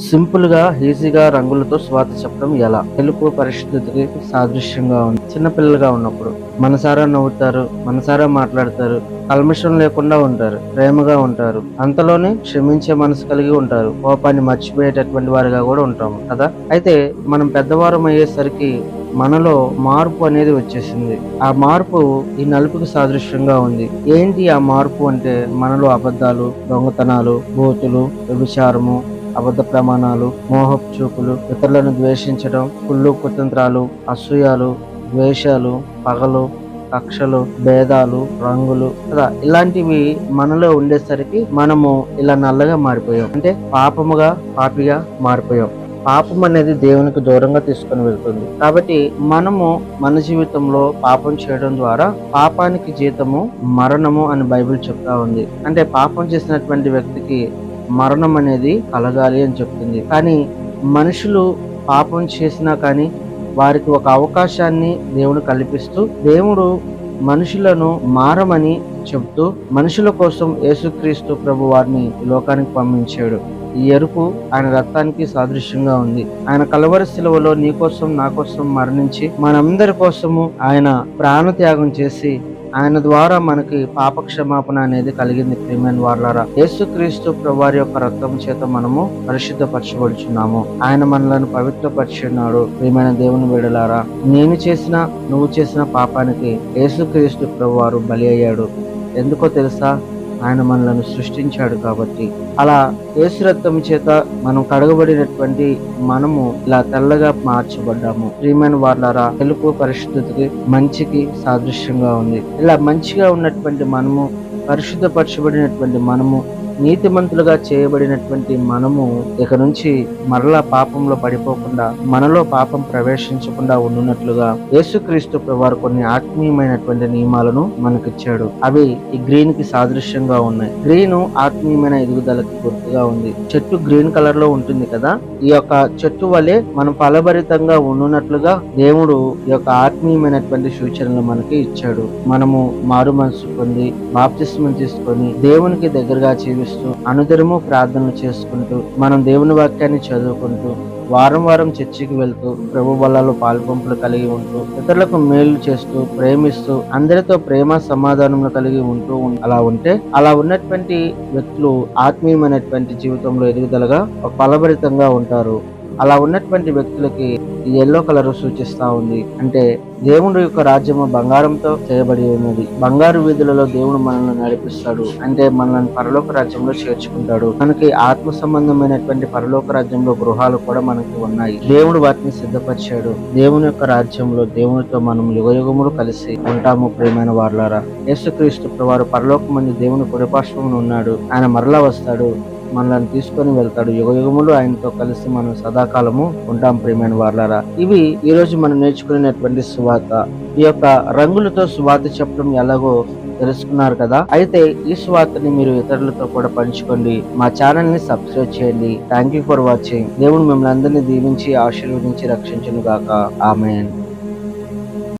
సింపుల్గా ఈజీగా రంగులతో స్వాత చెప్పడం ఎలా? తెలుపు పరిస్థితికి సాదృశ్యంగా ఉంది. చిన్నపిల్లలుగా ఉన్నప్పుడు మనసారా నవ్వుతారు మనసారా మాట్లాడతారు కల్మషం లేకుండా ఉంటారు ప్రేమగా ఉంటారు అంతలోనే క్షమించే మనసు కలిగి ఉంటారు కోపాన్ని మర్చిపోయేటటువంటి వారిగా కూడా ఉంటాము కదా? అయితే మనం పెద్దవారం అయ్యేసరికి మనలో మార్పు అనేది వచ్చేసింది. ఆ మార్పు ఈ నలుపుకి సాదృశ్యంగా ఉంది. ఏంటి ఆ మార్పు అంటే మనలో అబద్ధాలు దొంగతనాలు బోతులు వ్యభిచారము అబద్ధ ప్రమాణాలు మోహపు చూపులు ఇతరులను ద్వేషించడం కుళ్ళు కుతంత్రాలు అసూయాలు ద్వేషాలు పగలు కక్షలు భేదాలు రంగులు కదా? ఇలాంటివి మనలో ఉండేసరికి మనము ఇలా నల్లగా మారిపోయాం. అంటే పాపముగా పాపిగా మారిపోయాం. పాపం అనేది దేవునికి దూరంగా తీసుకొని వెళ్తుంది. కాబట్టి మనము మన జీవితంలో పాపం చేయడం ద్వారా పాపానికి జీతము మరణము అని బైబిల్ చెప్తా ఉంది. అంటే పాపం చేసినటువంటి వ్యక్తికి మరణం అనేది కలగాలి అని చెప్తుంది. కానీ మనుషులు పాపం చేసినా కానీ వారికి ఒక అవకాశాన్ని దేవుడు కల్పిస్తూ దేవుడు మనుషులను మారమని చెప్తూ మనుషుల కోసం యేసుక్రీస్తు ప్రభు వారిని లోకానికి పంపించాడు. ఈ ఎరుపు ఆయన రక్తానికి సాదృశ్యంగా ఉంది. ఆయన కలవరి సెలవులో నీ కోసం నా కోసం మరణించి మనందరి కోసము ఆయన ప్రాణత్యాగం చేసి ఆయన ద్వారా మనకి పాప క్షమాపణ అనేది కలిగింది ప్రియమైన వాళ్ళారా యేసుక్రీస్తు ప్రభువారి యొక్క రక్తం చేత మనము పరిశుద్ధపరచబడుచున్నాము. ఆయన మనలను పవిత్రపరిచున్నాడు ప్రియమైన దేవుని విడలారా నేను చేసిన నువ్వు చేసిన పాపానికి యేసుక్రీస్తు ప్రభువారు బలి అయ్యాడు. ఎందుకో తెలుసా? ఆయన మనలను సృష్టించాడు కాబట్టి. అలా యేసు రక్తం చేత మనం కడగబడినటువంటి మనము ఇలా తెల్లగా మార్చబడ్డాము. ప్రియమైన వాళ్ళారా తెలుపు పరిశుద్ధతకి మంచికి సాదృశ్యంగా ఉంది. ఇలా మంచిగా ఉన్నటువంటి మనము పరిశుద్ధపరచబడినటువంటి మనము నీతిమంతులుగా చేయబడినటువంటి మనము ఇక నుంచి మరలా పాపంలో పడిపోకుండా మనలో పాపం ప్రవేశించకుండా ఉండున్నట్లుగా యేసుక్రీస్తు వారు కొన్ని ఆత్మీయమైనటువంటి నియమాలను మనకిచ్చాడు. అవి ఈ గ్రీన్కి సాదృశ్యంగా ఉన్నాయి. గ్రీన్ ఆత్మీయమైన ఎదుగుదలకి గుర్తుగా ఉంది. చెట్టు గ్రీన్ కలర్లో ఉంటుంది కదా? ఈ యొక్క చెట్టు వలె మనం ఫలభరితంగా ఉండునట్లుగా దేవుడు ఈ యొక్క ఆత్మీయమైనటువంటి సూచనలు మనకి ఇచ్చాడు. మనము మారు మనసు పొంది బాప్తిస్మం తీసుకొని దేవునికి దగ్గరగా జీవిస్తూ అనుదినము ప్రార్థనలు చేసుకుంటూ మనం దేవుని వాక్యాన్ని చదువుకుంటూ వారం వారం చర్చికి వెళ్తూ ప్రభు బల్లలో పాల్పంపులు కలిగి ఉంటూ ఇతరులకు మేలు చేస్తూ ప్రేమిస్తూ అందరితో ప్రేమ సమాధానములు కలిగి ఉంటూ అలా ఉంటే అలా ఉన్నటువంటి వ్యక్తులు ఆత్మీయమైనటువంటి జీవితంలో ఎదుగుదలగా ఫలభరితంగా ఉంటారు. అలా ఉన్నటువంటి వ్యక్తులకి ఈ ఎల్లో కలర్ సూచిస్తా ఉంది. అంటే దేవుడు యొక్క రాజ్యము బంగారంతో చేయబడి ఉన్నది. బంగారు వీధులలో దేవుడు మనల్ని నడిపిస్తాడు. అంటే మనల్ని పరలోక రాజ్యంలో చేర్చుకుంటాడు. మనకి ఆత్మ సంబంధమైనటువంటి పరలోక రాజ్యంలో గృహాలు కూడా మనకి ఉన్నాయి. దేవుడు వాటిని సిద్ధపరిచాడు. దేవుని యొక్క రాజ్యంలో దేవునితో మనం యుగయుగములు కలిసి ఉంటాము ప్రియమైన వారులారా. యేసుక్రీస్తు వారు పరలోకమంది దేవుని కుడిపార్శ్వమున ఉన్నాడు. ఆయన మరలా వస్తాడు. మనల్ని తీసుకొని వెళ్తాడు. యుగ యుగములు ఆయనతో కలిసి మనం సదాకాలము ఉంటాం ప్రియమైన వార్లరా. ఇవి ఈ రోజు మనం నేర్చుకునేటువంటి సువాత ఈ యొక్క రంగులతో సువాత చెప్పడం ఎలాగో తెలుసుకున్నారు కదా? అయితే ఈ సువార్తని మీరు ఇతరులతో కూడా పంచుకోండి. మా ఛానల్ని సబ్స్క్రైబ్ చేయండి. థ్యాంక్ యూ ఫర్ వాచింగ్ దేవుడు మిమ్మల్ని అందరినీ దీవించి ఆశీర్వదించి రక్షించను గాక ఆమెన్